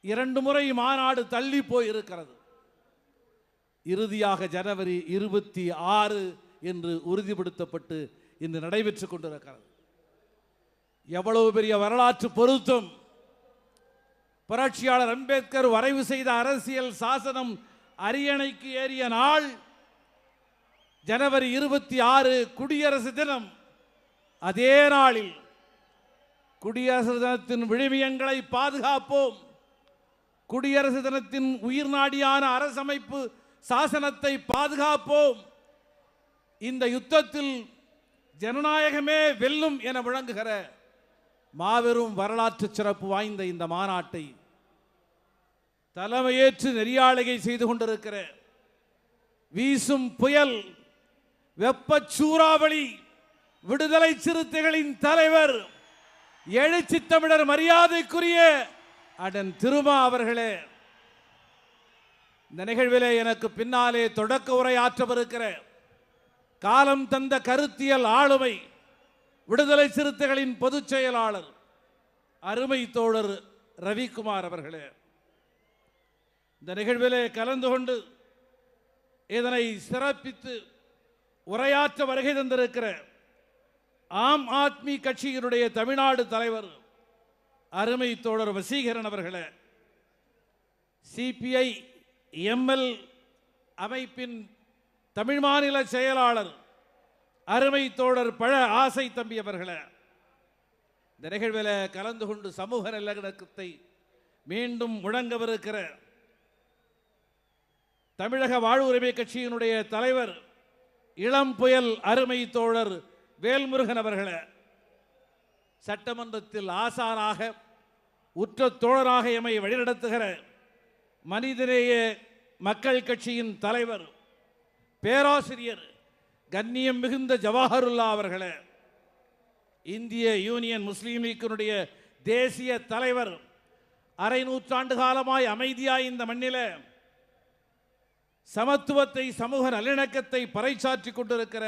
இரண்டு முறை மாநாடு தள்ளி போயிருக்கிறது. இறுதியாக ஜனவரி இருபத்தி ஆறு என்று உறுதிப்படுத்தப்பட்டு இன்று நடைபெற்றுக் கொண்டிருக்கிறது. எவ்வளவு பெரிய வரலாற்று பொருத்தம். புரட்சியாளர் அம்பேத்கர் வரைவு செய்த அரசியல் சாசனம் அரியணைக்கு ஏறிய நாள் ஜனவரி இருபத்தி ஆறு குடியரசு தினம். அதே நாளில் குடியரசு தினத்தின் விழுமியங்களை பாதுகாப்போம். குடியரசு தினத்தின் உயிர் நாடியான அரசமைப்பு சாசனத்தை பாதுகாப்போம். இந்த யுத்தத்தில் ஜனநாயகமே வெல்லும் என விளங்குகிற மாபெரும் வரலாற்று சிறப்பு வாய்ந்த இந்த மாநாட்டை தலைமையேற்று நெறியாளிகை செய்து கொண்டிருக்கிற வீசும் புயல் வெப்ப சூறாவளி விடுதலை சிறுத்தைகளின் தலைவர் எழுச்சி தமிழர் மரியாதைக்குரிய அடன் திருமா அவர்களே இந்த நிகழ்விலே எனக்கு பின்னாலே தொடக்க உரை ஆற்றவிருக்கிற காலம் தந்த கருத்தியல் ஆளுமை விடுதலை சிறுத்தைகளின் பொதுச் செயலாளர் அருமை தோழர் ரவிக்குமார் அவர்களே. இந்த நிகழ்விலே கலந்து கொண்டு இதனை சிறப்பித்து உரையாற்ற வருகை தந்திருக்கிற ஆம் ஆத்மி கட்சியினுடைய தமிழ்நாடு தலைவர் அருமை தோழர் வசீகரன் அவர்களே சிபிஐ எம்எல் அமைப்பின் தமிழ் மாநில செயலாளர் அருமை தோழர் பழ ஆசை தம்பி அவர்களே இந்த நிகழ்வில் கலந்து கொண்டு சமூக நல்லகத்தை மீண்டும் முழங்கவிருக்கிற தமிழக வாழ்வுரிமை கட்சியினுடைய தலைவர் இளம் புயல் அருமை தோழர் வேல்முருகன் அவர்களை சட்டமன்றத்தில் ஆசாராக உற்ற தோழராக எம்மை வழிநடத்துகிற மனிதநேய மக்கள் கட்சியின் தலைவர் பேராசிரியர் கண்ணியம் மிகுந்த ஜவஹருல்லா அவர்களே இந்திய யூனியன் முஸ்லீம் லீக்கினுடைய தேசிய தலைவர் அரை நூற்றாண்டு காலமாய் அமைதியாய் இந்த மண்ணில சமத்துவத்தை சமூக நல்லிணக்கத்தை பறைச்சாற்றி கொண்டிருக்கிற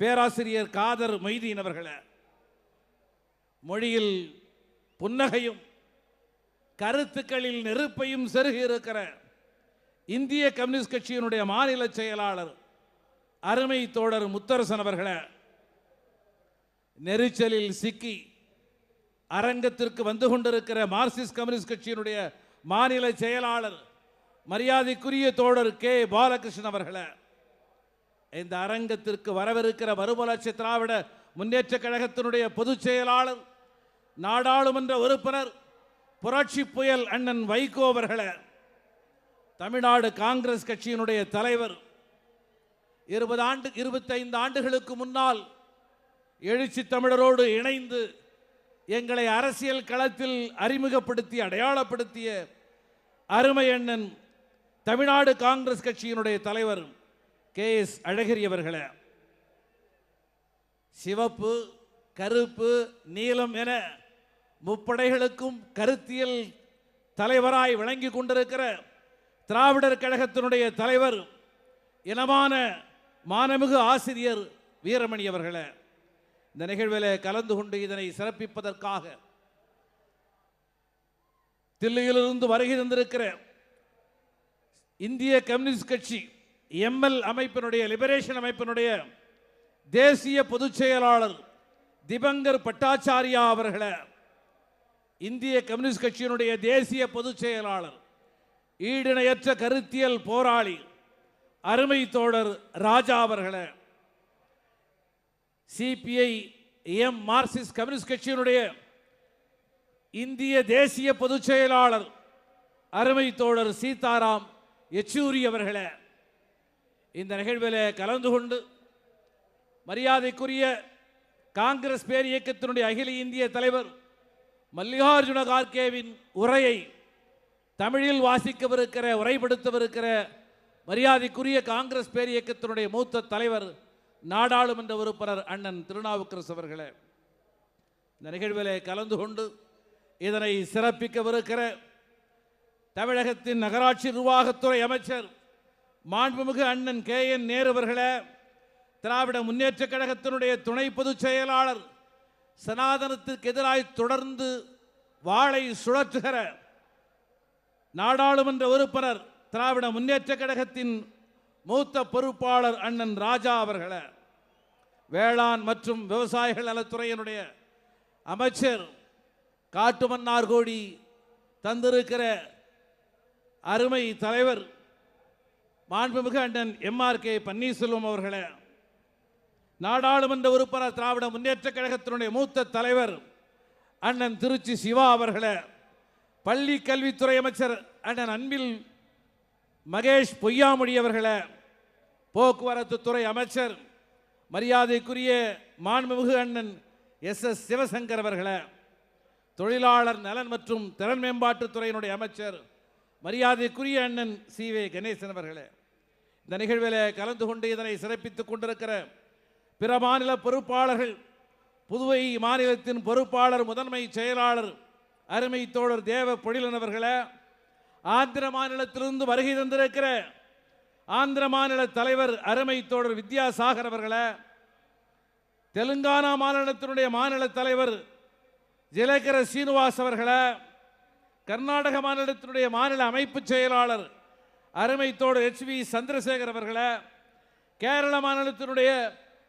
பேராசிரியர் காதர் மொய்தீன் அவர்களை. மொழியில் புன்னகையும் கருத்துக்களில் நெருப்பையும் செருகி இருக்கிற இந்திய கம்யூனிஸ்ட் கட்சியினுடைய மாநில செயலாளர் அருமை தோழர் முத்தரசன் அவர்களை நெரிச்சலில் சிக்கி அரங்கத்திற்கு வந்து கொண்டிருக்கிற மார்க்சிஸ்ட் கம்யூனிஸ்ட் கட்சியினுடைய மாநில செயலாளர் மரியாதைக்குரிய தோழர் கே. பாலகிருஷ்ணன் அவர்களை இந்த அரங்கத்திற்கு வரவிருக்கிற மறுமலர்ச்சி திராவிட முன்னேற்ற கழகத்தினுடைய பொதுச் செயலாளர் நாடாளுமன்ற உறுப்பினர் புரட்சி புயல் அண்ணன் வைகோ அவர்களை தமிழ்நாடு காங்கிரஸ் கட்சியினுடைய தலைவர் இருபது ஆண்டு இருபத்தைந்து ஆண்டுகளுக்கு முன்னால் எழுச்சி தமிழரோடு இணைந்து எங்களை அரசியல் களத்தில் அறிமுகப்படுத்தி அடையாளப்படுத்திய அருமை அண்ணன் தமிழ்நாடு காங்கிரஸ் கட்சியினுடைய தலைவர் கே எஸ் அழகிரி அவர்களே சிவப்பு கருப்பு நீலம் என முப்படைகளுக்கும் கருத்தியல் தலைவராய் விளங்கி கொண்டிருக்கிற திராவிடர் கழகத்தினுடைய தலைவர் இனமான மானமிகு ஆசிரியர் வீரமணி அவர்களை இந்த நிகழ்வில் கலந்து கொண்டு இதனை சிறப்பிப்பதற்காக தில்லியிலிருந்து வருகை தந்திருக்கிற இந்திய கம்யூனிஸ்ட் கட்சி எம்எல் அமைப்பினுடைய லிபரேஷன் அமைப்பினுடைய தேசிய பொதுச் செயலாளர் திபங்கர் பட்டாச்சாரியா அவர்களை இந்திய கம்யூனிஸ்ட் கட்சியினுடைய தேசிய பொதுச் செயலாளர் ஈடிணையற்ற கருத்தியல் போராளி அருமை தோழர் ராஜா அவர்களை சிபிஐ எம் மார்க்சிஸ்ட் கம்யூனிஸ்ட் கட்சியினுடைய இந்திய தேசிய பொதுச் செயலாளர் அருமை தோழர் சீதாராம் யெச்சூரி அவர்களை இந்த நிகழ்வில் கலந்து கொண்டு மரியாதைக்குரிய காங்கிரஸ் பேர் இயக்கத்தினுடைய அகில இந்திய தலைவர் மல்லிகார்ஜுன கார்கேவின் உரையை தமிழில் வாசிக்கவிருக்கிற உரைப்படுத்தவிருக்கிற மரியாதைக்குரிய காங்கிரஸ் பேரியக்கத்தினுடைய மூத்த தலைவர் நாடாளுமன்ற உறுப்பினர் அண்ணன் திருநாவுக்கரசு அவர்களே இந்த நிகழ்விலே கலந்து கொண்டு இதனை சிறப்பிக்கவிருக்கிற தமிழகத்தின் நகராட்சி நிர்வாகத்துறை அமைச்சர் மாண்புமிகு அண்ணன் கே என் நேருவர்களே திராவிட முன்னேற்றக் கழகத்தினுடைய துணை பொதுச் செயலாளர் சனாதனத்திற்கு எதிராய் தொடர்ந்து வாளை சுழற்றுகிற நாடாளுமன்ற உறுப்பினர் திராவிட முன்னேற்ற கழகத்தின் மூத்த பொறுப்பாளர் அண்ணன் ராஜா அவர்களை வேளாண் மற்றும் விவசாயிகள் நலத்துறையினுடைய அமைச்சர் காட்டுமன்னார்கோடி தந்திருக்கிற அருமை தலைவர் மாண்புமிகு அண்ணன் எம்ஆர் கே பன்னீர்செல்வம் அவர்களை. நாடாளுமன்ற உறுப்பினர் திராவிட முன்னேற்ற கழகத்தினுடைய மூத்த தலைவர் அண்ணன் திருச்சி சிவா அவர்களை பள்ளி கல்வித்துறை அமைச்சர் அண்ணன் அன்பில் மகேஷ் பொய்யாமொழி அவர்களை போக்குவரத்து துறை அமைச்சர் மரியாதைக்குரிய மாண்புமிகு அண்ணன் எஸ். எஸ். சிவசங்கர் அவர்களை தொழிலாளர் நலன் மற்றும் திறன் மேம்பாட்டுத் துறையினுடைய அமைச்சர் மரியாதைக்குரிய அண்ணன் சி. வே. கணேசன் அவர்களே இந்த நிகழ்வில் கலந்து கொண்டு இதனை சிறப்பித்துக் கொண்டிருக்கிற பிற மாநில பொறுப்பாளர்கள் புதுவை மாநிலத்தின் பொறுப்பாளர் முதன்மை செயலாளர் அருமை தோழர் தேவ பொழிலன் ஆந்திர மாநிலத்திலிருந்து வருகை தந்திருக்கிற ஆந்திர மாநில தலைவர் அருமை தோழர் வித்யாசாகர் அவர்களை தெலுங்கானா மாநிலத்தினுடைய மாநில தலைவர் ஜிலகர சீனிவாஸ் அவர்களை கர்நாடக மாநிலத்தினுடைய மாநில அமைப்பு செயலாளர் அருமை தோழர் எச் வி சந்திரசேகர் அவர்களை கேரள மாநிலத்தினுடைய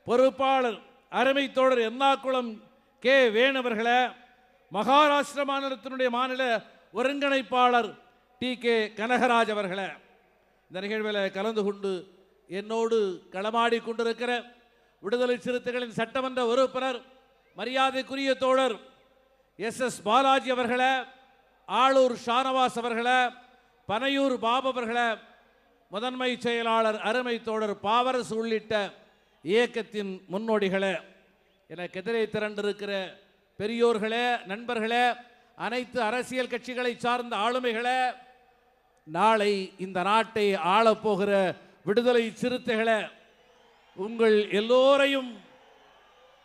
பொறுப்பாளர் அருமை தோழர் எர்ணாகுளம் கே. வேணவர்களை மகாராஷ்டிர மாநிலத்தினுடைய மாநில ஒருங்கிணைப்பாளர் டி. கே. கனகராஜ் அவர்களை. இந்த நிகழ்வில் கலந்து கொண்டு என்னோடு களமாடி கொண்டிருக்கிற விடுதலை சிறுத்தைகளின் சட்டமன்ற உறுப்பினர் மரியாதைக்குரிய தோழர் எஸ். எஸ். பாலாஜி அவர்களை ஆளூர் ஷானவாஸ் அவர்களை பனையூர் பாபு அவர்களை முதன்மை செயலாளர் அருமை தோழர் பாவரசு உள்ளிட்ட இயக்கத்தின் முன்னோடிகளே எனக்கு எதிரே திரண்டிருக்கிற பெரியோர்களே நண்பர்களே அனைத்து அரசியல் கட்சிகளை சார்ந்த ஆளுமைகளே நாளை இந்த நாட்டை ஆளப்போகிற விடுதலை சிறுத்தைகளே உங்கள் எல்லோரையும்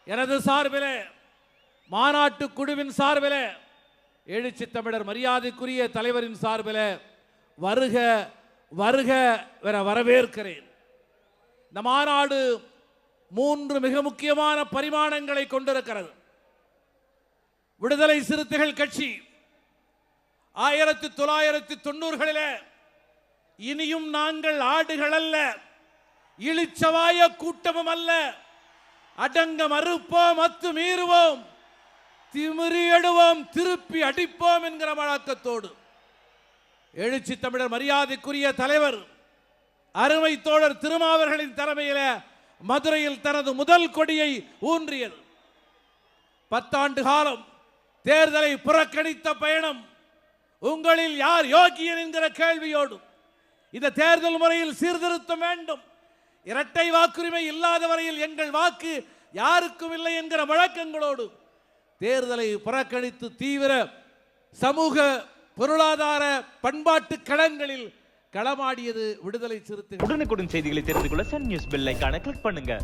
எனது சார்பிலே மாநாட்டு குழுவின் சார்பிலே எழுச்சி தமிழர் மரியாதைக்குரிய தலைவரின் சார்பில் வருக வருக வர வரவேற்கிறேன். இந்த மாநாடு மூன்று மிக முக்கியமான பரிமாணங்களை கொண்டிருக்கிறது. விடுதலை சிறுத்தைகள் கட்சி ஆயிரத்தி தொள்ளாயிரத்தி தொண்ணூறுகளில் இனியும் நாங்கள் ஆடுகள் அல்ல இழிச்சவாய கூட்டமும் அல்ல அடங்க மறுப்போம் அத்து மீறுவோம் திமிறியடுவோம் திருப்பி அடிப்போம் என்கிற வழக்கத்தோடு. எழுச்சி தமிழர் மரியாதைக்குரிய தலைவர் அருமை தோழர் திருமாவர்களின் தலைமையில் மதுரையில் தனது முதல் கொடியை ஊன்றியது. பத்தாண்டு காலம் தேர்தலை புறக்கணித்த பயணம் உங்களில் யார் யோகியன் என்கிற கேள்வியோடு இந்த தேர்தல் முறையில் சீர்திருத்தம் வேண்டும். இரட்டை வாக்குரிமை இல்லாத வரையில் எங்கள் வாக்கு யாருக்கும் இல்லை என்கிற வழக்கங்களோடு தேர்தலை புறக்கணித்து தீவிர சமூக பொருளாதார பண்பாட்டு களங்களில் களமாடியது விடுதலை சிறுத்தை உடனுக்குடன் செய்திகளை தெரிந்து கொள்ள சன் நியூஸ் பெல் ஐக்கான கிளிக் பண்ணுங்க.